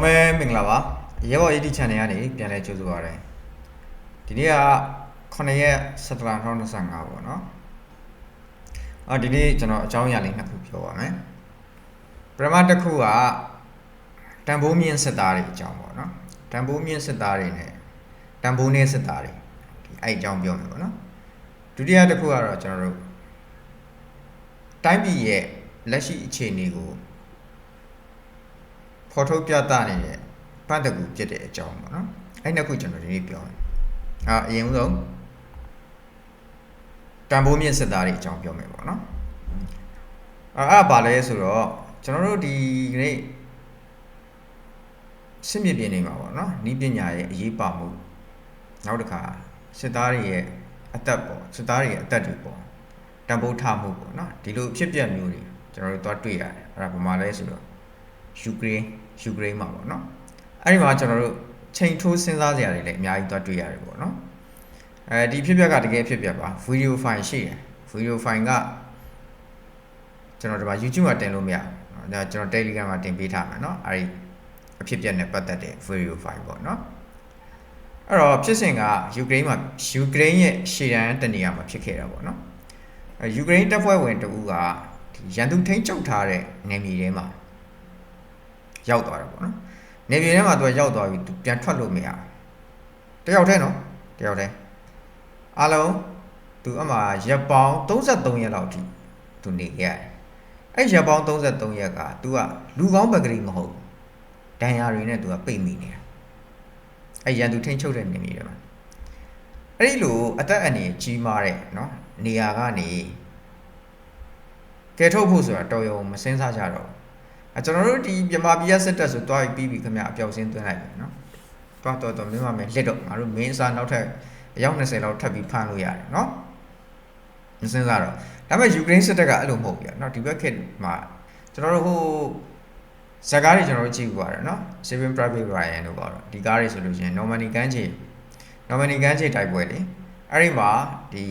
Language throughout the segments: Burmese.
အားလုံးပဲမင်္ဂလာပါရဲဘော် AD channel ကနေပြန်လဲကြိုဆိုပါရစေဒီနေ့က9ရက်17လ2025ပေါ့နော်အော်ဒီနေ့ကျွန်တော်အကြောင်းအရာလေးနှစ်ခုပြောပါမယ်ပထမတစ်ခုကတန်ဖိုးမြင့်စစ်သားတွေအကြောင်းပေါ့နော်တန်ဖိုးမြင့်စစ်သားတွေနဲ့တန်ဖိုးနည်းစစ်သားတွေဒီအဲ့အကြောင်းပြောမယ်ပေါ့နော်ဒုတိယတစ်ခုကတော့ကျွန်တော်တို့တိုင်းပြည်ရဲ့လက်ရှိအခြေအနေကို ဖော်ထုတ်ပြသနေတဲ့ပတ်သက်ကူဖြစ်တဲ့အကြောင်းပေါ့နော်အဲ့နှစ်ခုကျွန်တော်ဒီနေ့ပြောမယ်အာအရင်ဆုံးတန်ဖိုးမြင့်စစ်သားတွေအကြောင်းပြောမယ်ပေါ့နော်အာအဲ့ဒါဘာလဲဆိုတော့ကျွန်တော်တို့ဒီနေ့စစ်မြေပြင်နေမှာပေါ့နော်ဤပညာရဲ့အရေးပါမှုနောက်တစ်ခါစစ်သားတွေရဲ့အသက်ပေါ့စစ်သားတွေရဲ့အသက်တွေပေါ့တန်ဖိုးထားမှုပေါ့နော်ဒီလိုဖြစ်ပျက်မျိုးတွေကျွန်တော်တို့သွားတွေ့ရတယ်အဲ့ဒါဘာမှလဲဆိုတော့ယူကရိန်း ယူကရိန်းမှာပေါ့နော်အဲ့ဒီမှာကျွန်တော်တို့ချိန်ထိုးစဉ်းစားစရာတွေလည်းအများကြီးသွားတွေ့ရတယ်ပေါ့နော်အဲဒီဖြစ်ပျက်ကတကယ်ဖြစ်ပျက်ပါဗီဒီယိုဖိုင်ရှိတယ်ဗီဒီယိုဖိုင်ကကျွန်တော်ဒီမှာ YouTube မှာတင်လို့မရဘူးဒါကျွန်တော် Telegram မှာတင်ပေးထားမယ်เนาะအဲဒီအဖြစ်ပျက်နဲ့ပတ်သက်တဲ့ဗီဒီယိုဖိုင်ပေါ့เนาะအဲ့တော့ဖြစ်စဉ်ကယူကရိန်းမှာယူကရိန်းရဲ့ရှေ့တန်းတနေရာမှာဖြစ်ခဲ့တာပေါ့เนาะအဲယူကရိန်းတပ်ဖွဲ့ဝင်တဦးကဒီရန်သူထိန်းချုပ်ထားတဲ့နေမြေထဲမှာ ရောက်သွားတယ်ပေါ့နော်နေပြည်ထဲမှာသူကရောက်သွားပြီသူပြန်ထွက်လို့မရဘူးတယောက်တည်းနော်တယောက်တည်းအားလုံးသူအမှရက်ပေါင်း33ရက်လောက်ထိသူနေခဲ့ရတယ်အဲ့ရက်ပေါင်း33ရက်က तू ကလူကောင်းပကတိမဟုတ်ဘူးဒဏ်ရာတွေနဲ့ तू ကပိတ်မိနေတာအဲ့ရန်သူထိန်းချုပ်တဲ့နေနေတယ်မှာအဲ့ဒီလိုအသက်အန္တရာယ်ကြီးမားတဲ့နော်နေရာကနေကယ်ထုတ်ဖို့ဆိုတာတော်ရုံမစင်းစားကြတော့ဘူး အဲကျွန်တော်တို့ဒီမြန်မာပြည်စစ်တပ်ဆိုတွားပြီးပြီးခင်ဗျအပျောက်စင်းသွင်းလိုက်ပြီနော်တွားတော့တော့မင်းမမယ်လက်တော့ငါတို့မင်းစားနောက်ထပ်အယောက်20လောက်ထပ်ပြီးဖမ်းလို့ရတယ်နော်မစင်းစားတော့ဒါပေမဲ့ယူကရိန်းစစ်တပ်ကအဲ့လိုမဟုတ်ဘူးနော်ဒီဘက်ခေတ်မှာကျွန်တော်တို့ဟိုဇက်ကားတွေကျွန်တော်တို့ကြည့်ကြရတယ်နော် Saving Private Ryan တို့ပေါ့ဒီကားတွေဆိုလို့ရှိရင် Normandy ကမ်းခြေ Normandy ကမ်းခြေတိုက်ပွဲလေအဲ့ဒီမှာဒီ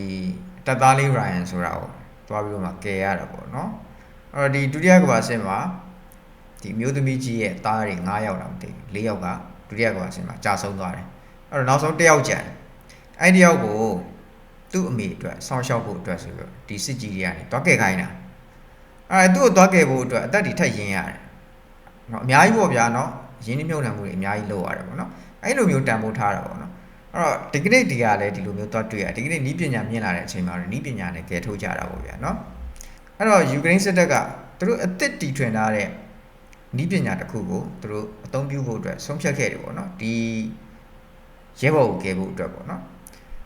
တပ်သားလေး Ryan ဆိုတာကိုတွားပြီးတော့မှကယ်ရတာပေါ့နော်အဲ့တော့ဒီဒုတိယကမ္ဘာစစ်မှာ ဒီအမျိုးသမီးကြီးရဲ့သားတွေ9ယောက်လောက်မသိဘူး4ယောက်ကဒုတိယကဘာဆင်မှာကြာဆုံးသွားတယ်အဲ့တော့နောက်ဆုံး1ယောက်ကျန်အဲ့ဒီယောက်ကိုသူ့အမေအတွက်ဆောင်းလျှောက်ဖို့အတွက်ဆိုပြီးဒီစစ်ကြီးတွေကနေတွားကဲခိုင်းတာအဲ့သူ့ကိုတွားကဲဖို့အတွက်အသက်တွေထက်ရင်းရတယ်နော်အများကြီးပေါ့ဗျာနော်ရင်းနှီးမြှုပ်နှံမှုတွေအများကြီးလုပ်ရတယ်ပေါ့နော်အဲ့လိုမျိုးတန်ဖိုးထားတာပေါ့နော်အဲ့တော့ဒီကနေ့ဒီကလည်းဒီလိုမျိုးတွားတွေ့ရဒီကနေ့နီးပညာမြင့်လာတဲ့အချိန်မှာနီးပညာနဲ့ကဲထုတ်ကြတာပေါ့ဗျာနော်အဲ့တော့ယူကရိန်းစစ်တပ်ကသူတို့အစ်စ်တီထွင်ထားတဲ့ နီးပညာတစ်ခုကိုသူတို့အသုံးပြုဖို့အတွက်ဆုံးဖြတ်ခဲ့တယ်ပေါ့နော်ဒီရဲဘော်ကိုကယ်ဖို့အတွက်ပေါ့နော်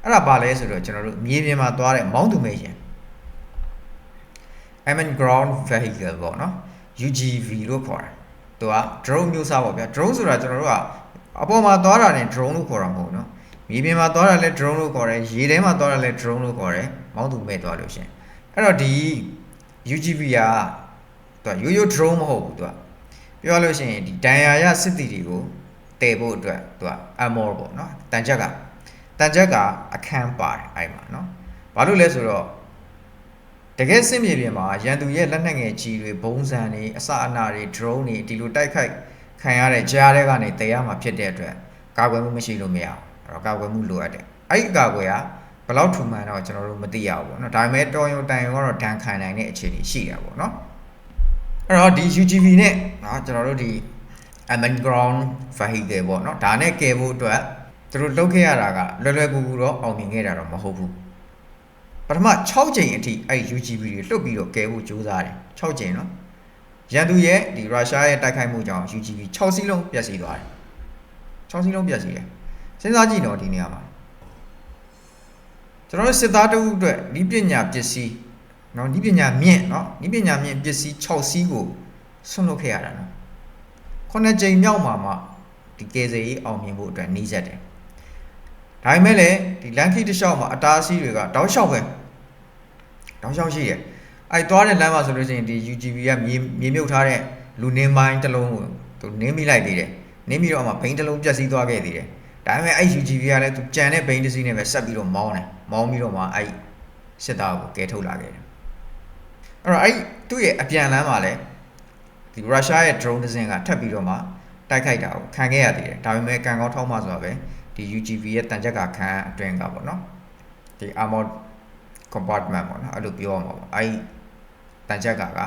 အဲ့ဒါဘာလဲဆိုတော့ကျွန်တော်တို့မြေပြင်မှာသွားတဲ့မောင်းသူမဲ့ရင် Amen ground vehicle ပေါ့နော် UGV လို့ခေါ်တယ်သူက drone မျိုးစားပေါ့ဗျာ drone ဆိုတာကျွန်တော်တို့ကအပေါ်မှာသွားတာနဲ့ drone လို့ခေါ်တာမဟုတ်နော်မြေပြင်မှာသွားတာလည်း drone လို့ခေါ်တယ်ရေထဲမှာသွားတာလည်း drone လို့ခေါ်တယ်မောင်းသူမဲ့သွားလို့ရှင်အဲ့တော့ဒီ UGV ကသူကရိုးရိုး drone မဟုတ်ဘူးသူက ပြောလို့ရှိရင်ဒီဒန်ယာရစစ်တီတွေကိုတည်ဖို့အတွက်သူကအမောပေါ့နော်တန်ချက်ကတန်ချက်ကအခန်းပါတယ်အဲ့မှာနော်ဘာလို့လဲဆိုတော့တကယ်စစ်မြေပြင်မှာရန်သူရဲ့လက်နက်ငယ်ကြီးတွေဘုံစံတွေအစအနာတွေ drone တွေဒီလိုတိုက်ခိုက်ခံရတဲ့ကြားထဲကနေတည်ရမှာဖြစ်တဲ့အတွက်ကာကွယ်မှုမရှိလို့မရဘူးအဲ့တော့ကာကွယ်မှုလိုအပ်တယ်အဲ့ဒီကာကွယ်ကဘယ်လောက်ထူမှန်တော့ကျွန်တော်တို့မသိရဘူးပေါ့နော်ဒါပေမဲ့တော်ရုံတန်ရုံကတော့ဒဏ်ခံနိုင်တဲ့အခြေအနေရှိတာပေါ့နော် အဲ့တော့ဒီ UGV နဲ့နော်ကျွန်တော်တို့ဒီ Amon Ground Vehicle ပေါ့နော်ဒါနဲ့ကယ်ဖို့အတွက်သူတို့လုပ်ခဲ့ရတာကလွယ်လွယ်ကူကူတော့အောင်မြင်ခဲ့တာတော့မဟုတ်ဘူးပထမ6ချိန်အထိအဲ့ UGV တွေလွတ်ပြီးတော့ကယ်ဖို့ကြိုးစားတယ်6ချိန်နော်ရန်သူရဲ့ဒီရုရှားရဲ့တိုက်ခိုက်မှုကြောင့် UGV 6စီးလုံးပျက်စီးသွားတယ်6စီးလုံးပျက်စီးတယ်စဉ်းစားကြည့်တော့ဒီနေရာမှာကျွန်တော်တို့စစ်သားတအုပ်အတွက်ဒီပညာပစ္စည်း နော်ဤပညာမြင့်နော်ဤပညာမြင့်ပစ္စည်း6စီးကိုဆွန့်လွတ်ခဲ့ရတာနော်ခုနှစ်ကြိမ်မြောက်မှာမှဒီကယ်ဆယ်ရေးအောင်မြင်ဖို့အတွက်နှီးဆက်တယ်ဒါပေမဲ့လည်းဒီလန်ခီတစ်လျှောက်မှာအတားအဆီးတွေကတောက်လျှောက်ပဲတောက်လျှောက်ရှိတယ်အဲသွားတဲ့လမ်းမှာဆိုလို့ရှိရင်ဒီ UGV ကမြေမြေမြုပ်ထားတဲ့လူနင်းမိုင်းတစ်လုံးကိုသူနင်းမိလိုက်သေးတယ်နင်းပြီးတော့မှဘိန်းတစ်လုံးပြက်စီးသွားခဲ့သေးတယ်ဒါပေမဲ့အဲ့ UGV ကလည်းသူကြံတဲ့ဘိန်းတစ်စီးနဲ့ပဲဆက်ပြီးတော့မောင်းတယ်မောင်းပြီးတော့မှအဲ့စစ်သားကိုကယ်ထုတ်လာခဲ့တယ် အဲ့တော့အဲ့သူ့ရဲ့အပြန်လမ်းမှာလဲဒီရုရှားရဲ့ drone တစ်စင်းကထပ်ပြီးတော့မှတတိုက်ခိုက်တာကိုခံခဲ့ရသေးတယ်ဒါပေမဲ့ကံကောင်းထောက်မှဆိုတာပဲဒီ UGV ရဲ့တန်ချက်ကခံအတွင်းကပေါ့နော်ဒီ armored compartment ပေါ့နော်အဲ့လိုပြောရမှာပေါ့အဲ့ဒီတန်ချက်ကက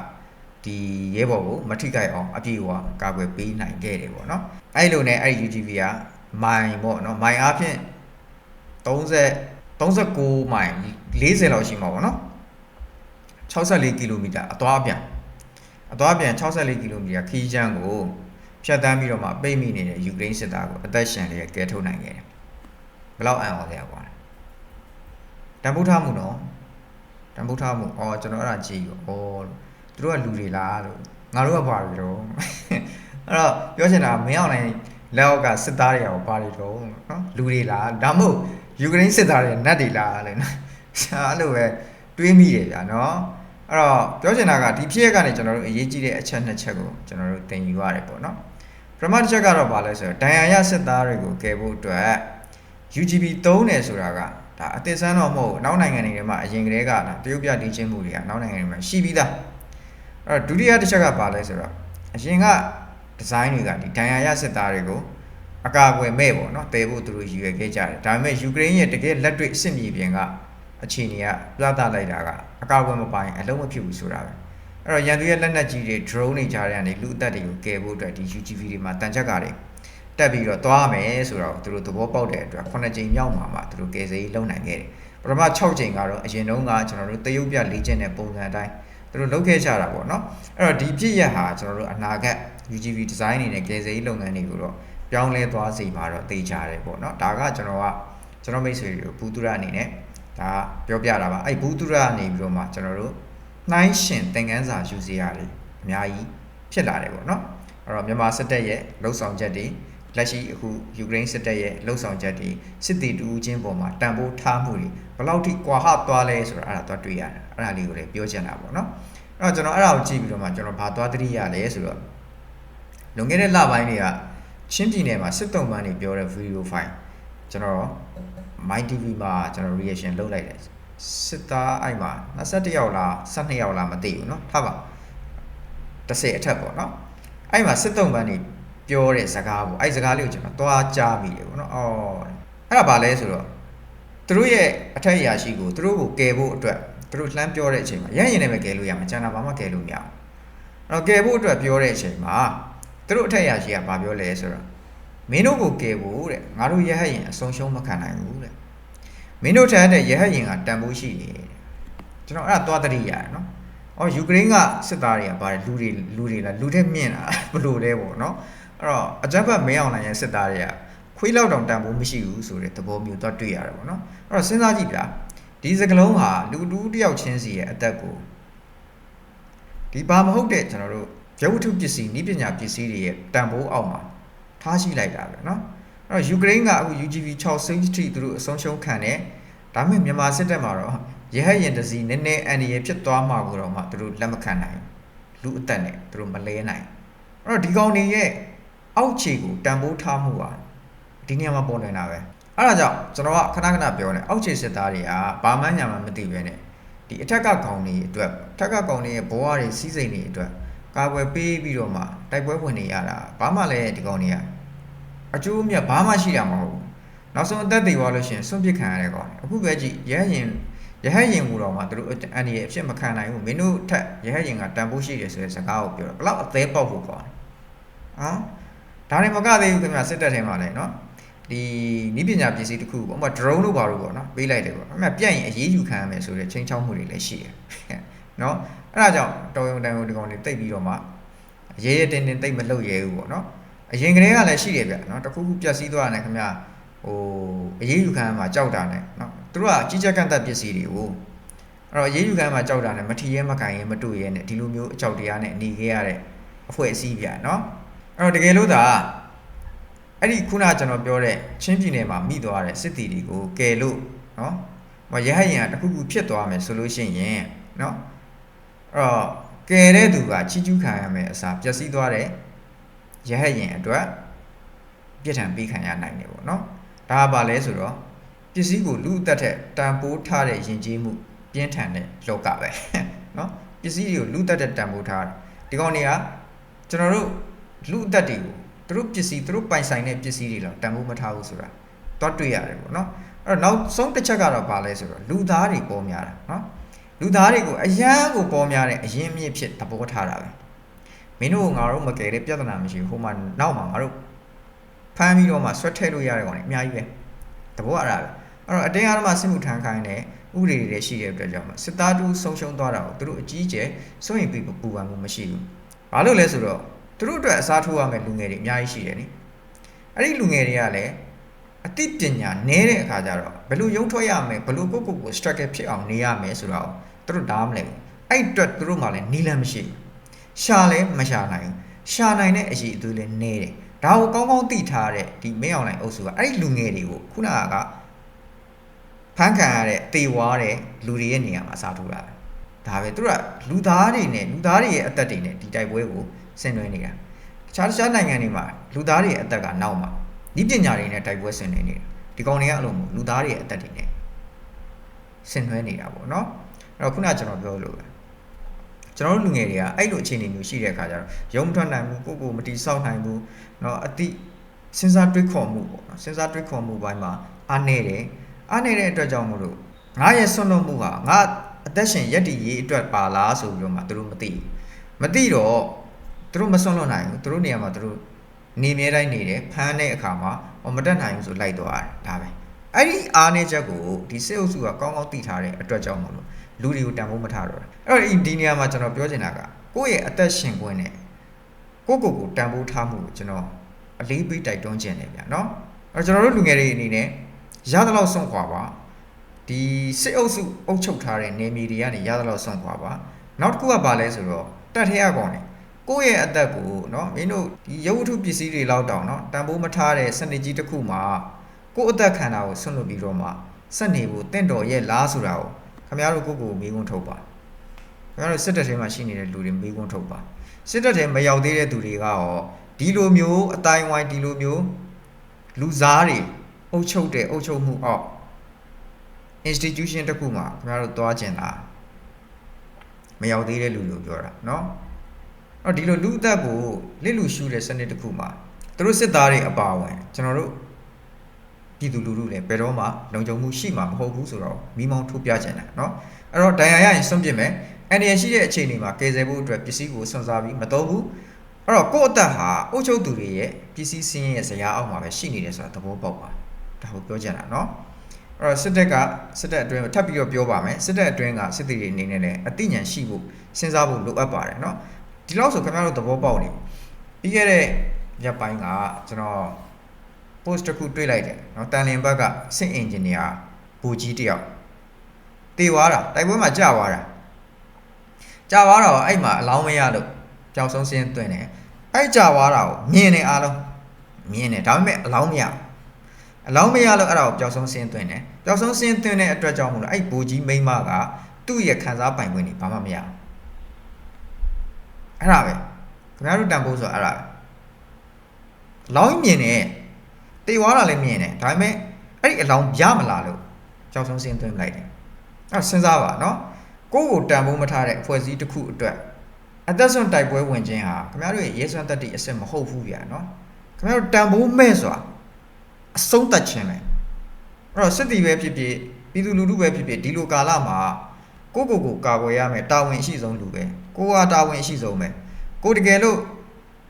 ဒီရဲဘော်ကိုမထိခိုက်အောင်အပြည့်အဝကာကွယ်ပေးနိုင်ခဲ့တယ်ပေါ့နော်အဲ့လိုနဲ့အဲ့ဒီ UGV ကမိုင်ပေါ့နော်မိုင်အားဖြင့်30 39မိုင်40လောက်ရှိမှာပေါ့နော် 64ကီလိုမီတာအသွားအပြန်အသွားအပြန်64ကီလိုမီတာခီးချမ်းကိုဖြတ်တန်းပြီးတော့မှပိတ်မိနေတဲ့ယူကရိန်းစစ်သားကိုအသက်ရှင်လျက်ကဲထုတ်နိုင်ခဲ့တယ်ဘယ်လောက်အံ့ဩစရာကွာတန်ဖိုးထားမှုနော်တန်ဖိုးထားမှုအော်ကျွန်တော်အဲ့ဒါကြည့်ရောအော်သူတို့ကလူတွေလားလို့ငါတို့ကဘာတွေတော့အဲ့တော့ပြောချင်တာမင်းအောင်နိုင်လက်အောက်ကစစ်သားတွေရောဘာတွေတော့နော်လူတွေလားဒါမှမဟုတ်ယူကရိန်းစစ်သားတွေနတ်တွေလားလို့နော်အဲ့လိုပဲတွေးမိတယ်ဗျာနော် အဲ့တော့ပြောချင်တာကဒီဖြစ်ရက်ကနေကျွန်တော်တို့အရေးကြီးတဲ့အချက်နှစ်ချက်ကိုကျွန်တော်တို့သင်ယူရတယ်ပေါ့နော်ပထမတစ်ချက်ကတော့ဘာလဲဆိုတော့ဒဏ်ရာရစစ်သားတွေကိုကယ်ဖို့အတွက် UGB သုံးတယ်ဆိုတာကဒါအသစ်ဆန်းတော့မဟုတ်ဘူးနောက်နိုင်ငံတွေမှာအရင်ကတည်းကဒါတရုတ်ပြတည်ချင်းမှုတွေကနောက်နိုင်ငံတွေမှာရှိပြီးသားအဲ့တော့ဒုတိယတစ်ချက်ကဘာလဲဆိုတော့အရင်ကဒီဇိုင်းတွေကဒီဒဏ်ရာရစစ်သားတွေကိုအကာအကွယ်မဲ့ပေါ့နော်တည်ဖို့သူတို့ရည်ရွယ်ခဲ့ကြတယ်ဒါပေမဲ့ယူကရိန်းရဲ့တကယ်လက်တွေ့စစ်မြေပြင်က အခြေအနေကပြသလိုက်တာကအကာအကွယ်မပိုင်အလုံးမဖြစ်ဘူးဆိုတာပဲအဲ့တော့ရန်သူရဲ့လက်နက်ကြီးတွေ drone တွေကြားထဲကနေလူအသက်တွေကိုကယ်ဖို့အတွက်ဒီ UGV တွေမှာတန်ချက်ကတွေတက်ပြီးတော့သွားမယ်ဆိုတော့သူတို့သဘောပေါက်တဲ့အတွက်9ကြိမ်မြောက်မှာမှသူတို့ကယ်ဆယ်ရေးလုပ်နိုင်ခဲ့တယ်ပထမ6ကြိမ်ကတော့အရင်တုန်းကကျွန်တော်တို့တရုတ်ပြလေ့ကျင့်တဲ့ပုံစံအတိုင်းသူတို့လုပ်ခဲ့ကြတာပေါ့နော်အဲ့တော့ဒီပြည့်ရက်ဟာကျွန်တော်တို့အနာဂတ် UGV design အနေနဲ့ကယ်ဆယ်ရေးလုပ်ငန်းတွေကိုတော့ပြောင်းလဲသွားစေမှာတော့သိကြတယ်ပေါ့နော်ဒါကကျွန်တော်ကကျွန်တော်မိတ်ဆွေတွေကိုဘူးတုရအနေနဲ့ ဒါပြောပြတာပါအဲ့ဘူးတုရအနေပြီးတော့မှကျွန်တော်တို့နှိုင်းရှင်သင်ခန်းစာယူစီရတယ်အများကြီးဖြစ်လာတယ်ပေါ့နော်အဲ့တော့မြန်မာစစ်တပ်ရဲ့လှုပ်ဆောင်ချက်တွေလက်ရှိအခုယူကရိန်းစစ်တပ်ရဲ့လှုပ်ဆောင်ချက်တွေစစ်တီတူးချင်းပေါ်မှာတန်ဖိုးထားမှုတွေဘယ်လောက်ထိကွာဟသွားလဲဆိုတာအဲ့ဒါသွားတွေ့ရတယ်အဲ့ဒါလေးကိုလည်းပြောချင်တာပေါ့နော်အဲ့တော့ကျွန်တော်အဲ့ဒါကိုကြည့်ပြီးတော့မှကျွန်တော်ဘာသွားသတိရလဲဆိုတော့လွန်ခဲ့တဲ့လပိုင်းတွေကချင်းပြည်နယ်မှာစစ်တုံးပန်းတွေပြောတဲ့ video file ကျွန်တော် My TV မှာကျွန်တော် reaction လုပ်လိုက်တယ်စစ်သားအဲ့မှာ21ယောက်လား12ယောက်လားမသိဘူးเนาะထားပါ30အထက်ပေါ့เนาะအဲ့မှာစစ်တုံးပန်းတွေပြောတဲ့စကားပေါ့အဲ့စကားလေးကိုကျွန်တော်သွားကြားမိတယ်ပေါ့เนาะအော်အဲ့ဒါဘာလဲဆိုတော့သူတို့ရဲ့အထက်အရာရှိကိုသူတို့ကိုကယ်ဖို့အတွက်သူတို့လှမ်းပြောတဲ့အချိန်မှာရရင်နဲ့ပဲကယ်လို့ရမှာကျန်တာဘာမှကယ်လို့မရအောင်အဲ့တော့ကယ်ဖို့အတွက်ပြောတဲ့အချိန်မှာသူတို့အထက်အရာရှိကဘာပြောလဲဆိုတော့ မင်းတို့ကိုကယ်ဖို့တဲ့ငါတို့ရဟတ်ရင်အဆုံးရှုံးမခံနိုင်ဘူးတဲ့မင်းတို့ထက်တဲ့ရဟတ်ရင်ကတန်ဖိုးရှိတယ်ကျွန်တော်အဲ့ဒါသွားတတိရတယ်နော်အော်ယူကရိန်းကစစ်သားတွေကပါတယ်လူတွေလူတွေလားလူထက်မြင့်တာဘလို့လဲပေါ့နော်အဲ့တော့အကြမ်းဖက်မင်းအောင်နိုင်ရဲ့စစ်သားတွေကခွေးလောက်တောင်တန်ဖိုးမရှိဘူးဆိုတဲ့သဘောမျိုးတော့တွေ့ရတယ်ပေါ့နော်အဲ့တော့စဉ်းစားကြည့်ဗျာဒီစကလုံးဟာလူတူးတယောက်ချင်းစီရဲ့အသက်ကိုဒီဘာမဟုတ်တဲ့ကျွန်တော်တို့ရုပ်ဝတ္ထုပစ္စည်းဤပညာပစ္စည်းတွေရဲ့တန်ဖိုးအောက်မှာ ထားရှိလိုက်တာပဲเนาะအဲ့တော့ယူကရိန်းကအခု UGV 6စိတ်ထိသူတို့အဆုံးရှုံးခံတယ်ဒါပေမဲ့မြန်မာစစ်တပ်မှာတော့ရဟတ်ရင်တစီနည်းနည်းအန်ဒီရဖြစ်သွားမှာကိုတော့မှသူတို့လက်မခံနိုင်လူအသက်နဲ့သူတို့မလဲနိုင်အဲ့တော့ဒီကောင်တွေရဲ့အောက်ခြေကိုတန်ဖိုးထားမှုဟာဒီနေရာမှာပေါ်နေတာပဲအဲ့ဒါကြောင့်ကျွန်တော်ကခဏခဏပြောနေအောက်ခြေစစ်သားတွေကဘာမှညာမှမသိပဲနဲ့ဒီအထက်ကကောင်တွေအတွက်အထက်ကကောင်တွေရဲ့ဘဝတွေစီးစိမ်တွေအတွက် ကာကွယ်ပေးပြီးတော့မှတိုက်ပွဲဝင်နေရတာဘာမှလည်းဒီကောင်တွေကအကျိုးအမြတ်ဘာမှရှိတာမဟုတ်ဘူးနောက်ဆုံးအသက်သေးသွားလို့ရှိရင်ဆွန့်ပစ်ခံရတဲ့ကောင်အခုပဲကြည့်ရဟရင်ရဟရင်ကိုတော့မှသူတို့အန်ဒီရဲ့အဖြစ်မခံနိုင်ဘူးမင်းတို့ထက်ရဟရင်ကတန်ဖိုးရှိတယ်ဆိုတဲ့စကားကိုပြောတော့ဘလောက်အသေးပေါက်ဖို့ကောဟမ်ဒါနဲ့မကသေးဘူးခင်ဗျစစ်တပ်ထဲမှာလည်းနော်ဒီနိပညာပစ္စည်းတစ်ခုပေါ့ဥပမာ drone တို့ဘာလို့ပေါ့နော်ပေးလိုက်တယ်ပေါ့အမှပြတ်ရင်အရေးယူခံရမယ်ဆိုတဲ့ချိန်ချောက်မှုတွေလည်းရှိတယ်နော် အဲ့ဒါကြောင့်တော်ရုံတန်ရုံဒီကောင်တွေတိတ်ပြီးတော့မှရဲရဲတင်းတင်းတိတ်မလုပ်ရဲဘူးပေါ့နော်အရင်ကတည်းကလည်းရှိတယ်ဗျနော်တခုခုပြက်စီးသွားတယ်ခင်ဗျဟိုအရေးယူခံရမှာကြောက်တာနဲ့နော်သူတို့ကကြီးကြပ်ကန့်သက်ပစ္စည်းတွေကိုအဲ့တော့အရေးယူခံရမှာကြောက်တာနဲ့မထီရဲမကန်ရဲမတွေ့ရဲနဲ့ဒီလိုမျိုးအကြောက်တရားနဲ့နေခဲ့ရတဲ့အဖွဲ့အစည်းဗျနော်အဲ့တော့တကယ်လို့သာအဲ့ဒီခုနကျွန်တော်ပြောတဲ့ချင်းပြည်နယ်မှာမိသွားတဲ့စစ်တီတွေကိုကယ်လို့နော်မရဟရင်ကတခုခုဖြစ်သွားမယ်ဆိုလို့ရှိရင်နော်အဲ့ တော့ကယ်တဲ့သူကချီးကျူးခံရမယ်အစားပျက်စီးသွားတဲ့ရဟယင်အတွက်ပြစ်ဒဏ်ပေးခံရနိုင်တယ်ပေါ့နော်ဒါကဘာလဲဆိုတော့ပစ္စည်းကိုလူအသက်ထက်တန်ဖိုးထားတဲ့ယဉ်ကျေးမှုပြင်းထန်တဲ့လောကပဲနော်ပစ္စည်းတွေကိုလူအသက်ထက်တန်ဖိုးထားတယ်ဒီကောင်တွေကကျွန်တော်တို့လူအသက်တွေကိုသူတို့ပစ္စည်းသူတို့ပိုင်ဆိုင်တဲ့ပစ္စည်းတွေလောက်တန်ဖိုးမထားဘူးဆိုတာတော့တွေ့ရတယ်ပေါ့နော်အဲ့တော့နောက်ဆုံးတစ်ချက်ကတော့ဘာလဲဆိုတော့လူသားတွေပေါ်များတာနော် လူသားတွေကိုအရန်ကိုပေါ်များတဲ့အရင်မြစ်ဖြစ်သဘောထားတာပဲမင်းတို့ငါတို့မကယ်တဲ့ပြဿနာမရှိဘူးဟိုမှာနောက်မှာငါတို့ဖမ်းပြီးတော့မှဆွတ်ထည့်လို့ရတဲ့ကောင်တွေအများကြီးပဲသဘောအဲ့ဒါပဲအဲ့တော့အတင်းအားဓမ္မစစ်မှုထမ်းခိုင်းတဲ့ဥပဒေတွေလည်းရှိတဲ့အတွက်ကြောင့်စစ်သားတူဆုံးရှုံးသွားတာကိုသူတို့အကြီးအကျယ်စိုးရင်ပြီးပူပန်မှုမရှိဘူးဘာလို့လဲဆိုတော့သူတို့အတွက်အစားထိုးရမယ့်လူငယ်တွေအများကြီးရှိတယ်နိအဲ့ဒီလူငယ်တွေကလည်း အသိပညာနည်းတဲ့အခါကျတော့ဘယ်လိုရုံထွက်ရမယ်ဘယ်လိုကိုယ့်ကိုယ်ကို struggle ဖြစ်အောင်နေရမယ်ဆိုတော့သူတို့ဒါမှမလဲဘူးအဲ့အတွက်သူတို့မှလည်းနီးလန်းမရှိဘူးရှာလဲမရှာနိုင်ဘူးရှာနိုင်တဲ့အရေးအသွေးလည်းနည်းတယ်ဒါကိုကောင်းကောင်းသိထားတဲ့ဒီမင်းအောင်နိုင်အုပ်စုကအဲ့ဒီလူငယ်တွေကိုခုနကဖန်ခံရတဲ့တေဝါတဲ့လူတွေရဲ့နေရာမှာအစားထိုးတာဒါပဲသူတို့ကလူသားတွေနဲ့လူသားတွေရဲ့အသက်တွေနဲ့ဒီတိုက်ပွဲကိုဆင်နွှဲနေတာတခြားတခြားနိုင်ငံတွေမှာလူသားတွေရဲ့အသက်ကနောက်မှာ ဤပညာတွေနဲ့တိုက်ပွဲဆင်နေနေတာဒီကောင်တွေကအလုံးလူသားတွေရဲ့အသက်တွေနဲ့ဆင်နွှဲနေတာပေါ့နော်အဲ့တော့ခုနကကျွန်တော်ပြောလို့ပဲကျွန်တော်တို့လူငယ်တွေကအဲ့လိုအခြေအနေမျိုးရှိတဲ့အခါကျတော့ရုံမထွက်နိုင်ဘူးကိုကိုမတီဆောက်နိုင်ဘူးเนาะအတိစဉ်းစားတွေးခေါ်မှုပေါ့နော်စဉ်းစားတွေးခေါ်မှုဘိုင်းမှာအားနေတယ်အားနေတဲ့အတွက်ကြောင့်မို့လို့ငါရဲ့ဆွန့်လွတ်မှုဟာငါအသက်ရှင်ရက်တည်ရေးအတွက်ပါလားဆိုပြီးတော့မှသူတို့မသိဘူးမသိတော့သူတို့မဆွန့်လွတ်နိုင်ဘူးသူတို့နေရာမှာသူတို့ နေမြဲတိုင်းနေတယ်ဖမ်းတဲ့အခါမှာဟောမတက်နိုင်ဘူးဆိုလိုက်သွားတယ်ဒါပဲအဲ့ဒီအားနေချက်ကိုဒီစစ်အုပ်စုကကောင်းကောင်းသိထားတဲ့အတွက်ကြောင့်မို့လို့လူတွေကိုတန်ဖိုးမထားတော့တာအဲ့တော့ဒီနေရာမှာကျွန်တော်ပြောချင်တာကကိုယ့်ရဲ့အသက်ရှင်ခွင့်နဲ့ကိုယ့်ကိုယ်ကိုတန်ဖိုးထားမှုကိုကျွန်တော်အလေးပေးတိုက်တွန်းခြင်းတယ်ဗျာနော်အဲ့တော့ကျွန်တော်တို့လူငယ်တွေအနေနဲ့ရသလောက်ဆုံးခွာပါဒီစစ်အုပ်စုအုပ်ချုပ်ထားတဲ့နေမီတွေကနေရသလောက်ဆုံးခွာပါနောက်တစ်ခုကဘာလဲဆိုတော့တက်ထဲရကောင်နေ ကိုယ့်ရဲ့အသက်ကိုเนาะမင်းတို့ဒီရုပ်ဝတ္ထုပစ္စည်းတွေလောက်တောင်เนาะတန်ဖိုးမထားတဲ့စနစ်ကြီးတစ်ခုမှာကိုယ့်အသက်ခန္ဓာကိုဆွန့်လွတ်ပြီးတော့မှစက်နေဖို့တင့်တော်ရဲ့လားဆိုတာကိုခင်ဗျားတို့ကိုယ့်ကိုယ်မေးခွန်းထုတ်ပါခင်ဗျားတို့စစ်တပ်ထဲမှာရှိနေတဲ့လူတွေမေးခွန်းထုတ်ပါစစ်တပ်ထဲမရောက်သေးတဲ့သူတွေကရောဒီလိုမျိုးအတိုင်းဝိုင်းဒီလိုမျိုးလူစားတွေအုပ်ချုပ်တဲ့အုပ်ချုပ်မှုအောက် institution တစ်ခုမှာခင်ဗျားတို့သွားကျင်တာမရောက်သေးတဲ့လူလို့ပြောတာเนาะ အဲ့ဒီလိုလူအသက်ကိုလစ်လူရှုတဲ့စနစ်တစ်ခုမှာသူတို့စစ်သားတွေအပါအဝင်ကျွန်တော်တို့ပြည်သူလူထုလည်းဘယ်တော့မှလုံခြုံမှုရှိမှာမဟုတ်ဘူးဆိုတော့မိမောင်းထုတ်ပြချင်တယ်เนาะအဲ့တော့ဒဏ်ရာရရင်စွန့်ပစ်မယ်အန်ရရှိတဲ့အခြေအနေမှာကယ်ဆယ်ဖို့အတွက်ပစ္စည်းကိုစွန့်စားပြီးမတော်ဘူးအဲ့တော့ကိုယ့်အသက်ဟာအုပ်ချုပ်သူတွေရဲ့ပစ္စည်းစင်းရဲ့ဇရာအောက်မှာပဲရှိနေတယ်ဆိုတာသဘောပေါက်ပါဒါကိုပြောချင်တာเนาะအဲ့တော့စစ်တပ်ကစစ်တပ်အတွင်းထပ်ပြီးတော့ပြောပါမယ်စစ်တပ်အတွင်းကစစ်သည်တွေအနေနဲ့လည်းအသိဉာဏ်ရှိဖို့စဉ်းစားဖို့လိုအပ်ပါတယ်เนาะ ဒီလောက်ဆိုခင်ဗျားတို့သဘောပေါက်နေပြီးခဲ့တဲ့ရက်ပိုင်းကကျွန်တော် post တစ်ခုတွေ့လိုက်တယ်เนาะတန်လင်ဘက်ကစစ်အင်ဂျင်နီယာဘူကြီးတယောက်တေသွားတာတိုက်ပွဲမှာကြာသွားတာကြာသွားတော့အဲ့မှာအလောင်းမရလို့ပျောက်ဆုံးစင်းသွင်းတယ်အဲ့ကြာသွားတာကိုမြင်နေအားလုံးမြင်နေဒါပေမဲ့အလောင်းမရအလောင်းမရလို့အဲ့ဒါကိုပျောက်ဆုံးစင်းသွင်းတယ်ပျောက်ဆုံးစင်းသွင်းတဲ့အတွက်ကြောင့်မို့လို့အဲ့ဘူကြီးမိန်းမကသူ့ရဲ့ခံစားပိုင်ခွင့်တွေဘာမှမရဘူး အဲ့ဒါပဲခင်ဗျားတို့တန်ဖိုးဆိုအဲ့ဒါပဲလောင်းမြင်နေတေသွားတာလည်းမြင်တယ်ဒါပေမဲ့အဲ့ဒီအလောင်းရမလားလို့ကြောက်ဆုံးစင်းသွင်းလိုက်တယ်အဲ့စဉ်းစားပါနော်ကိုယ့်ကိုတန်ဖိုးမထားတဲ့အဖွဲ့အစည်းတစ်ခုအတွက်အသက်ဆုံးတိုက်ပွဲဝင်ခြင်းဟာခင်ဗျားတို့ရဲ့ရဲစွမ်းတက်တိအစစ်မဟုတ်ဘူးဗျာနော်ခင်ဗျားတို့တန်ဖိုးမဲ့ဆိုတာအဆုံးသတ်ခြင်းပဲအဲ့တော့စစ်တီပဲဖြစ်ဖြစ်ပြည်သူလူထုပဲဖြစ်ဖြစ်ဒီလိုကာလမှာကိုယ့်ကိုယ်ကိုကာကွယ်ရမယ်တာဝန်ရှိဆုံးလူပဲ ကိုကတာဝန်ရှိဆုံးပဲကိုတကယ်လို့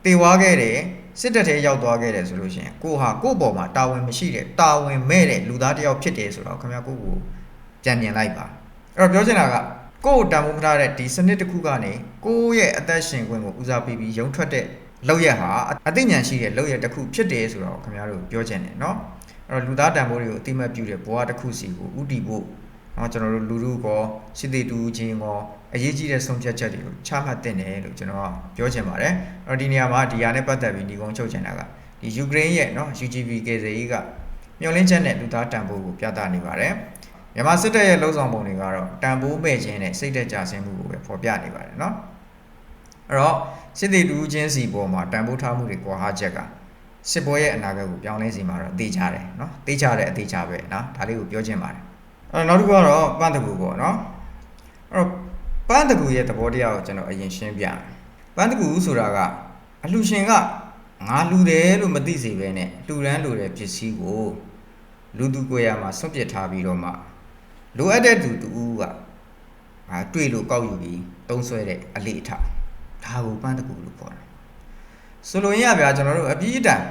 တေဝါခဲ့တယ်စစ်တပ်ထဲရောက်သွားခဲ့တယ်ဆိုလို့ရှိရင်ကိုဟာကို့ဘော်မှာတာဝန်မရှိတဲ့တာဝန်မဲ့တဲ့လူသားတစ်ယောက်ဖြစ်တယ်ဆိုတော့ခင်ဗျာကိုကိုကြံမြင်လိုက်ပါအဲ့တော့ပြောချင်တာကကို့တန်ဖိုးမထားတဲ့ဒီစနစ်တစ်ခုကနေကိုယ့်ရဲ့အသက်ရှင်ခွင့်ကိုဦးစားပေးပြီးရုံထွက်တဲ့လောက်ရဟာအသိဉာဏ်ရှိတဲ့လောက်ရတစ်ခုဖြစ်တယ်ဆိုတော့ခင်ဗျားတို့ပြောချင်တယ်เนาะအဲ့တော့လူသားတန်ဖိုးတွေကိုအတိမတ်ပြုတဲ့ဘဝတစ်ခုစီကိုဥတီဖို့เนาะကျွန်တော်တို့လူလူကောစစ်တေတူချင်းကော အရေးကြီးတဲ့ဆုံးဖြတ်ချက်တွေကိုချမှတ်တင်တယ်လို့ကျွန်တော်ကပြောချင်ပါတယ်။အဲ့တော့ဒီနေရာမှာဒီဟာနဲ့ပတ်သက်ပြီးညီကုန်းချုပ်ချင်တာကဒီယူကရိန်းရဲ့နော် UGV ကေဇေကြီးကမျှော်လင့်ချက်နဲ့လူသားတန်ဖိုးကိုပြသနေပါတယ်။မြန်မာစစ်တပ်ရဲ့လုံဆောင်ပုံတွေကတော့တန်ဖိုးမဲ့ခြင်းနဲ့စိတ်သက်သာခြင်းမှုကိုပဲဖော်ပြနေပါတယ်နော်။အဲ့တော့စစ်တီလူချင်းစီပေါ်မှာတန်ဖိုးထားမှုတွေကွာဟချက်ကစစ်ပွဲရဲ့အနာဂတ်ကိုပြောင်းလဲစေမှာတော့သိကြတယ်နော်။သိကြတဲ့အသေးချပဲနော်။ဒါလေးကိုပြောချင်ပါတယ်။အဲ့တော့နောက်တစ်ခုကတော့ပန့်တကူပေါ့နော်။အဲ့တော့ ပန်းတကူရဲ့သဘောတရားကိုကျွန်တော်အရင်ရှင်းပြမယ်ပန်းတကူဆိုတာကအလှရှင်ကငါလူတယ်လို့မသိစေပဲနဲ့လူရန်လူတဲ့ပစ္စည်းကိုလူသူကိုယ်ရမှာဆွန့်ပစ်ထားပြီးတော့မှလိုအပ်တဲ့သူတူကငါတွေ့လို့ကောက်ယူပြီးတုံးဆွဲတဲ့အလေးအထဒါကိုပန်းတကူလို့ခေါ်တယ်ဆိုလိုရင်းရဗျာကျွန်တော်တို့အပြီးအတိုင်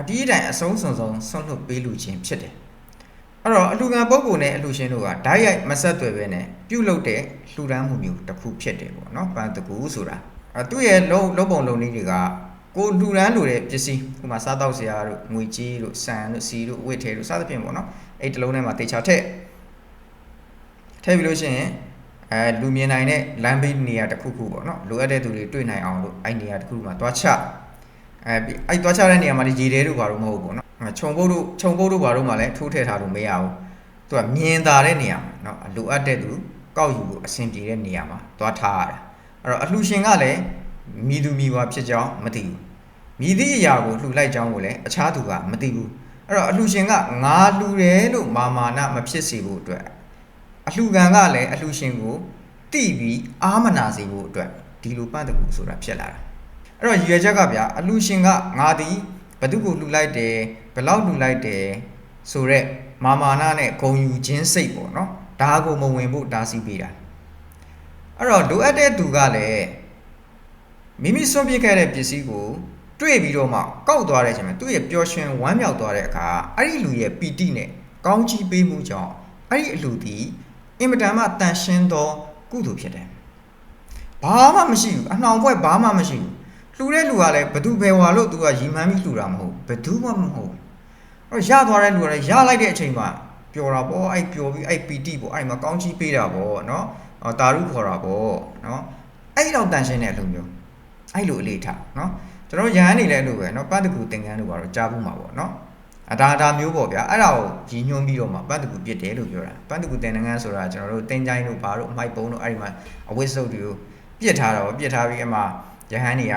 အပြီးအတိုင်အဆုံးစွန်ဆုံးဆွန့်လွတ်ပေးလူချင်းဖြစ်တယ် အဲ့တော့အလူခံပုဂ္ဂိုလ်နဲ့အလူရှင်တို့ကဓာတ်ရိုက်မဆက်သွယ်ပဲနဲ့ပြုတ်လုတဲ့လှူဒန်းမှုမျိုးတစ်ခုဖြစ်တယ်ပေါ့နော်ပန်းတကူဆိုတာအဲ့သူ့ရဲ့လုံးလုံးပုံလုံးလေးတွေကကိုလူရန်လိုတဲ့ပစ္စည်းဥပမာစားတောက်စရာတို့ငွေကြေးတို့ဆန်တို့စီတို့ဝတ်ထဲတို့စသဖြင့်ပေါ့နော်အဲ့တလုံးထဲမှာတေချာထည့်ထည့်ပြီးလို့ရှိရင်အဲလူမြင်နိုင်တဲ့လမ်းဘေးနေရာတစ်ခုခုပေါ့နော်လိုအပ်တဲ့သူတွေတွေ့နိုင်အောင်လို့အဲ့နေရာတစ်ခုမှာတွားချ အဲအဲ့တွားချတဲ့နေရာမှာဒီရေတဲတို့ဘာလို့မဟုတ်ဘူးပေါ့နော်ခြုံပုတ်တို့ခြုံပုတ်တို့ဘာလို့မှလည်းထိုးထည့်ထားလို့မရဘူးသူကမြင်သာတဲ့နေရာမှာနော်လိုအပ်တဲ့သူကောက်ယူဖို့အဆင်ပြေတဲ့နေရာမှာတွားထားရတာအဲ့တော့အလှရှင်ကလည်းမိသူမိဘဖြစ်ကြောင်းမသိဘူးမိသည့်အရာကိုလှူလိုက်ကြောင်းကိုလည်းအခြားသူကမသိဘူးအဲ့တော့အလှရှင်ကငါလှူတယ်လို့မာမာနမဖြစ်စေဖို့အတွက်အလှခံကလည်းအလှရှင်ကိုတိပြီးအာမနာစေဖို့အတွက်ဒီလိုပန့်တကူဆိုတာဖြစ်လာတာ အဲ့တော့ရည်ရွယ်ချက်ကဗျာအလှရှင်ကငါဒီဘသူကိုလှူလိုက်တယ်ဘယ်လောက်လှူလိုက်တယ်ဆိုတော့မာမာနနဲ့ဂုံယူခြင်းစိတ်ပေါ့နော်ဒါကိုမဝင်ဖို့တားဆီးပေးတာအဲ့တော့လိုအပ်တဲ့သူကလည်းမိမိစွန့်ပစ်ခဲ့တဲ့ပစ္စည်းကိုတွေ့ပြီးတော့မှကောက်သွားတဲ့အချိန်မှာသူ့ရဲ့ပျော်ရွှင်ဝမ်းမြောက်သွားတဲ့အခါအဲ့ဒီလူရဲ့ပီတိနဲ့ကောင်းချီးပေးမှုကြောင့်အဲ့ဒီအလူဒီအင်မတန်မှတန်ရှင်းသောကုသိုလ်ဖြစ်တယ်။ဘာမှမရှိဘူးအနှောင်ဖွဲ့ဘာမှမရှိဘူး။ လှူတဲ့လူကလည်းဘသူဘယ်ဝါလို့သူကရီမှန်းပြီးလှူတာမဟုတ်ဘသူမှမဟုတ်အဲ့ရသွားတဲ့လူကလည်းရလိုက်တဲ့အချိန်မှာပျော်တာပေါ့အဲ့ပျော်ပြီးအဲ့ပီတိပေါ့အဲ့မှာကောင်းချီးပေးတာပေါ့နော်တာရုခေါ်တာပေါ့နော်အဲ့တော့တန်ရှင်းတဲ့အလုပ်မျိုးအဲ့လိုအလေးထားနော်ကျွန်တော်ရဟန်းနေလဲလို့ပဲနော်ပတ်တကူသင်္ကန်းလို့ပါတော့ကြားဖို့မှာပေါ့နော်အဒါဒါမျိုးပေါ့ဗျာအဲ့ဒါကိုရည်ညွှန်းပြီးတော့မှပတ်တကူပြစ်တယ်လို့ပြောတာပတ်တကူသင်္ကန်းဆိုတာကျွန်တော်တို့တင်ကြိုင်းတို့ဘာတို့အမိုက်ပုံတို့အဲ့ဒီမှာအဝိစုတ်တွေကိုပြစ်ထားတာပေါ့ပြစ်ထားပြီးအမှရဟန်းတွေက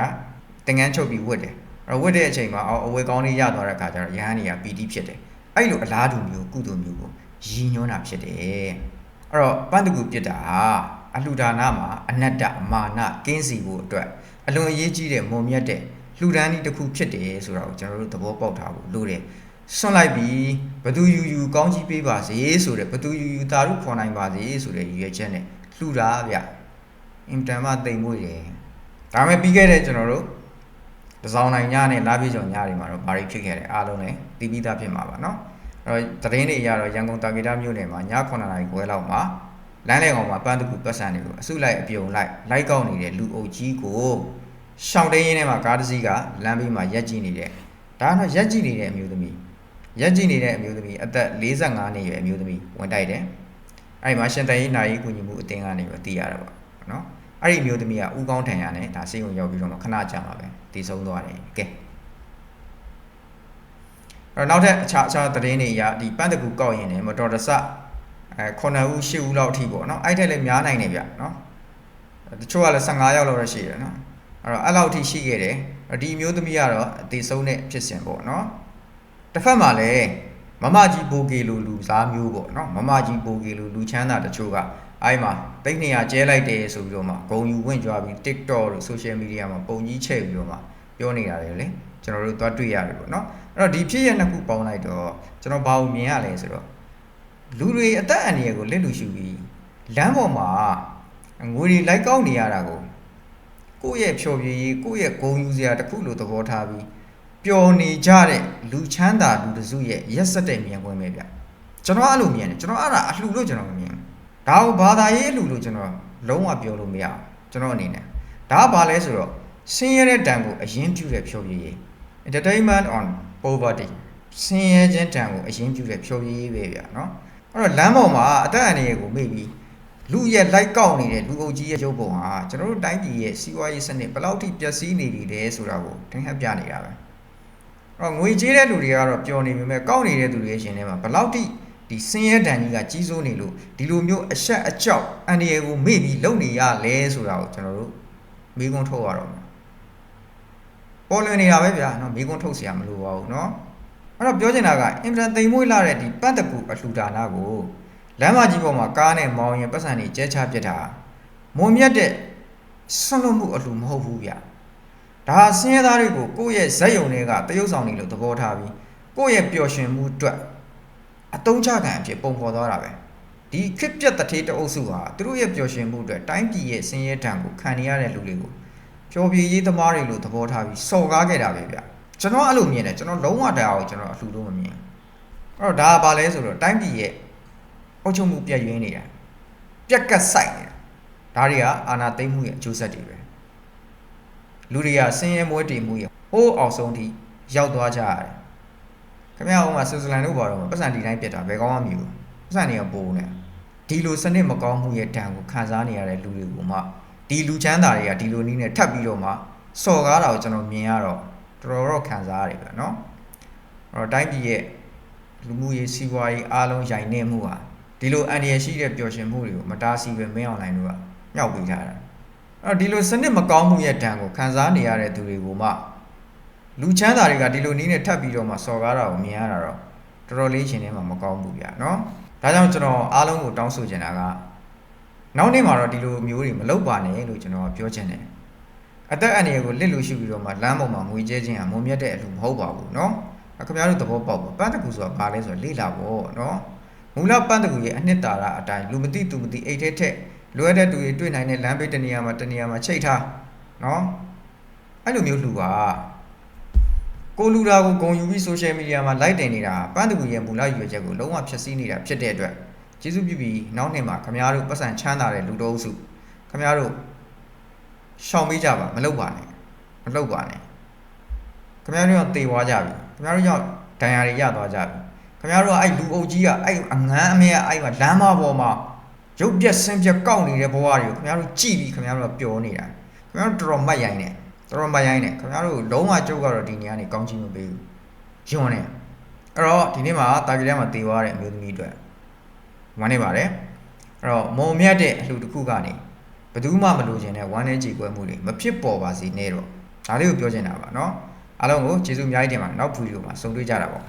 သင်္ကန်းချုပ်ပြီးဝတ်တယ်အဲ့တော့ဝတ်တဲ့အချိန်မှာအဝေကောင်းလေးရသွားတဲ့အခါကျတော့ရဟန်းတွေကပီတိဖြစ်တယ်အဲ့လိုအလားတူမျိုးကုသိုလ်မျိုးကိုရည်ညွှန်းတာဖြစ်တယ်အဲ့တော့ပတ်တကူပြစ်တာအလှူဒါနမှာအနတ္တမာနကင်းစီဖို့အတွက်အလွန်အရေးကြီးတဲ့မုံမြတ်တဲ့လှူဒန်းနည်းတစ်ခုဖြစ်တယ်ဆိုတာကိုကျွန်တော်တို့သဘောပေါက်ထားဖို့လိုတယ်ဆွန့်လိုက်ပြီးဘသူယူယူကောင်းကြီးပေးပါစေဆိုတဲ့ဘသူယူယူတာရုခေါ်နိုင်ပါစေဆိုတဲ့ရည်ရွယ်ချက်နဲ့လှူတာဗျအင်တန်မှတိမ်မွေ့တယ်ဒါမဲ့ပြီးခဲ့တဲ့ကျွန်တော်တို့ တစောင်းနိုင်ညနဲ့လာပြေကျော်ညတွေမှာတော့ဘာတွေဖြစ်ခဲ့လဲအားလုံးလည်းသိပြီးသားဖြစ်မှာပါနော်အဲ့တော့သတင်းတွေအရတော့ရန်ကုန်တာဂီတာမြို့နယ်မှာည9နာရီခွဲလောက်မှာလမ်းလေကောင်မှာပန်းတကူပတ်စံတွေကိုအစုလိုက်အပြုံလိုက်လိုက်ကောက်နေတဲ့လူအုပ်ကြီးကိုရှောင်းတင်းရင်းထဲမှာကားတစ်စီးကလမ်းဘေးမှာရက်ကြည့်နေတဲ့ဒါကတော့ရက်ကြည့်နေတဲ့အမျိုးသမီးရက်ကြည့်နေတဲ့အမျိုးသမီးအသက်45နှစ်အရွယ်အမျိုးသမီးဝင်တိုက်တယ်အဲ့ဒီမှာရှင်တန်ရေးနိုင်ရေးကူညီမှုအတင်းကနေပြီးသိရတာပေါ့နော်အဲ့ဒီအမျိုးသမီးကဥကောင်းထံရနဲ့ဒါစေုံရောက်ပြီးတော့ခဏကြာမှာပဲ တည်ဆုံးသွားတယ်ကဲအဲ့တော့နောက်ထပ်အခြားအခြားသတင်းတွေအရဒီပန်းတကူကောက်ရင်လည်းမတော်တဆအဲ9ဦး10ဦးလောက်အထိပေါ့နော်အဲ့ထက်လည်းများနိုင်တယ်ဗျနော်တချို့ကလည်း15ယောက်လောက်ရရှိတယ်နော်အဲ့တော့အဲ့လောက်အထိရှိခဲ့တယ်ဒီမျိုးသမီးကတော့အသေးဆုံးတဲ့ဖြစ်စဉ်ပေါ့နော်တစ်ဖက်မှာလည်းမမကြီးပိုကေလိုလူစားမျိုးပေါ့နော်မမကြီးပိုကေလိုလူချမ်းသာတချို့က အဲ့မှာတိတ်နေရကျဲလိုက်တယ်ဆိုပြီးတော့မှဂုံယူဝင်ကြွားပြီး TikTok လို့ social media မှာပုံကြီးချဲ့ပြီးတော့မှပြောနေတာလေလေကျွန်တော်တို့သွားတွေ့ရတယ်ပေါ့နော်အဲ့တော့ဒီဖြစ်ရနှစ်ခုပေါင်းလိုက်တော့ကျွန်တော်ဘာလို့မြင်ရလဲဆိုတော့လူတွေအသက်အန္တရာယ်ကိုလက်လူရှုပြီးလမ်းပေါ်မှာငွေတွေလိုက်ကောက်နေရတာကိုကိုယ့်ရဲ့ဖြော်ပြရေးကိုယ့်ရဲ့ဂုံယူစရာတစ်ခုလိုသဘောထားပြီးပျော်နေကြတဲ့လူချမ်းသာလူတစုရဲ့ရက်စက်တဲ့မြင်ကွင်းပဲဗျကျွန်တော်အဲ့လိုမြင်တယ်ကျွန်တော်အဲ့ဒါအလှလို့ကျွန်တော်မမြင်ဘူး ဒါကိုဘာသာရေးအလူလို့ကျွန်တော်လုံးဝပြောလို့မရဘူးကျွန်တော်အနေနဲ့ဒါကဘာလဲဆိုတော့ဆင်းရဲတဲ့တန်ကိုအရင်ပြုတဲ့ဖြောပြရေး entertainment on poverty ဆင်းရဲခြင်းတန်ကိုအရင်ပြုတဲ့ဖြောပြရေးပဲဗျာနော်အဲ့တော့လမ်းပေါ်မှာအသက်အန္တရာယ်ကိုမေ့ပြီးလူရဲ့လိုက်ကောက်နေတဲ့လူအုပ်ကြီးရဲ့ရုပ်ပုံဟာကျွန်တော်တို့တိုင်းပြည်ရဲ့စီးပွားရေးစနစ်ဘယ်လောက်ထိပျက်စီးနေပြီလဲဆိုတာကိုထင်ဟပ်ပြနေတာပဲအဲ့တော့ငွေကြေးတဲ့လူတွေကတော့ပျော်နေပေမဲ့ကောက်နေတဲ့သူတွေရဲ့ရှင်ထဲမှာဘယ်လောက်ထိ ဒီစင်းရဲတန်ကြီးကကြီးစိုးနေလို့ဒီလိုမျိုးအဆက်အကြောက်အန္တရာယ်ကိုမေ့ပြီးလုပ်နေရလဲဆိုတာကိုကျွန်တော်တို့မိကုံးထုတ်ရတော့မှာပေါ်လွင်နေတာပဲဗျာနော်မိကုံးထုတ်เสียမလို့ပါဘူးနော်အဲ့တော့ပြောချင်တာကအင်တာသိမ်မွေးလာတဲ့ဒီပတ်တကူအလှူဒါနကိုလမ်းမကြီးပေါ်မှာကားနဲ့မောင်းရင်ပတ်စံတွေကျဲချပစ်တာမုံမြတ်တဲ့ဆွန့်လွတ်မှုအလှူမဟုတ်ဘူးဗျ ဒါဆင်းရဲသားတွေကိုကိုယ့်ရဲ့ဇက်ယုံတွေကတရုပ်ဆောင်နေလို့သဘောထားပြီးကိုယ့်ရဲ့ပျော်ရွှင်မှုအတွက် အတုံးချခံအဖြစ်ပုံဖော်သွားတာပဲဒီခစ်ပြက်တထေးတအုပ်စုဟာသူတို့ရဲ့ပျော်ရွှင်မှုအတွက်တိုင်းပြည်ရဲ့ဆင်းရဲဒဏ်ကိုခံနေရတဲ့လူတွေကိုပျော်ပြေရေးသမားတွေလို့သဘောထားပြီးစော်ကားခဲ့တာပဲဗျကျွန်တော်အဲ့လိုမြင်တယ်ကျွန်တော်လုံးဝတရားကိုကျွန်တော်အလှူလို့မမြင်ဘူးအဲ့တော့ဒါကဘာလဲဆိုတော့တိုင်းပြည်ရဲ့အုပ်ချုပ်မှုပြည့်ရင်းနေတာပြက်ကတ်ဆိုင်နေတာဒါတွေကအာဏာသိမ်းမှုရဲ့အကျိုးဆက်တွေပဲလူတွေကဆင်းရဲမွဲတေမှုရဟိုးအောင်ဆုံးထိရောက်သွားကြရတယ် ခင်ဗျားဟိုမှာဆွစ်ဇာလန်တို့ဘာတော့ပတ်စံဒီတိုင်းပြတ်တာဘယ်ကောင်းမှမမြဘူးပတ်စံတွေကပိုးနေဒီလိုစနစ်မကောင်းမှုရဲ့ဒဏ်ကိုခံစားနေရတဲ့လူတွေကိုမှဒီလူချမ်းသာတွေကဒီလိုနည်းနဲ့ထပ်ပြီးတော့မှစော်ကားတာကိုကျွန်တော်မြင်ရတော့တော်တော်တော့ခံစားရတယ်ဗျာနော်အဲ့တော့တိုင်းပြည်ရဲ့လူမှုရေးစီးပွားရေးအားလုံးရိုင်နေမှုဟာဒီလိုအန္တရာယ်ရှိတဲ့ပျော်ရွှင်မှုတွေကိုမတားဆီးပဲမင်းအောင်နိုင်တို့ကမြောက်ပေးထားတာအဲ့တော့ဒီလိုစနစ်မကောင်းမှုရဲ့ဒဏ်ကိုခံစားနေရတဲ့သူတွေကိုမှ လူချမ်းသာတွေကဒီလိုနည်းနဲ့ထပ်ပြီးတော့မှစော်ကားတာကိုမြင်ရတာတော့တော်တော်လေးရှင်ထဲမှာမကောင်းဘူးဗျာနော်ဒါကြောင့်ကျွန်တော်အားလုံးကိုတောင်းဆိုချင်တာကနောက်နေ့မှာတော့ဒီလိုမျိုးတွေမလုပ်ပါနဲ့လို့ကျွန်တော်ပြောချင်တယ်အသက်အန္တရာယ်ကိုလစ်လူရှုပြီးတော့မှလမ်းပေါ်မှာငွေကျဲခြင်းဟာမုံမြတ်တဲ့အလူမဟုတ်ပါဘူးနော်ခင်ဗျားတို့သဘောပေါက်ပါပန်းတကူဆိုတာဘာလဲဆိုတော့လေ့လာဖို့နော်မူလပန်းတကူရဲ့အနှစ်သာရအတိုင်းလူမသိသူမသိအိတ်ထဲထက်လွယ်တဲ့သူတွေတွေ့နိုင်တဲ့လမ်းဘေးတစ်နေရာမှာတစ်နေရာမှာချိတ်ထားနော်အဲ့လိုမျိုးလူပါ ကိုလူတာကိုဂုံယူပြီး social media မှာ like တင်နေတာပန်းတကူရဲ့မူလရွယ်ချက်ကိုလုံးဝဖျက်ဆီးနေတာဖြစ်တဲ့အတွက်ကျေးဇူးပြုပြီးနောက်နှစ်မှာခင်ဗျားတို့ပတ်စံချမ်းသာတဲ့လူတော်စုခင်ဗျားတို့ရှောင်ပေးကြပါမလုပ်ပါနဲ့မလုပ်ပါနဲ့ခင်ဗျားတို့ကတေသွားကြပြီခင်ဗျားတို့ကြောင့်ဒဏ်ရာတွေရသွားကြပြီခင်ဗျားတို့ကအဲ့လူအုပ်ကြီးကအဲ့အငန်းအမဲကအဲ့မှာလမ်းမပေါ်မှာရုပ်ပြက်ဆင်းပြက်ကောက်နေတဲ့ဘဝတွေကိုခင်ဗျားတို့ကြည်ပြီးခင်ဗျားတို့ကပျော်နေတာခင်ဗျားတို့တော်တော်မှတ်ရိုင်းနေတော် တော်မှတ်ရိုင်းနေခင်ဗျားတို့လုံးဝကြုတ်ကတော့ဒီနေရာနေကောင်းချီးမပေးဘူးယွန်းနေအဲ့တော့ဒီနေ့မှာတာဂီထဲမှာတေသွားတဲ့အမျိုးသမီးအတွက်ဝမ်းနေပါတယ်အဲ့တော့မုံမြတ်တဲ့အလှူတစ်ခုကနေဘယ်သူမှမလိုချင်တဲ့ဝမ်းနေကြေကွဲမှုတွေမဖြစ်ပေါ်ပါစေနဲ့တော့ဒါလေးကိုပြောချင်တာပါเนาะအားလုံးကိုကျေးဇူးအများကြီးတင်ပါတယ်နောက်ဗီဒီယိုမှာဆုံတွေ့ကြတာပေါ့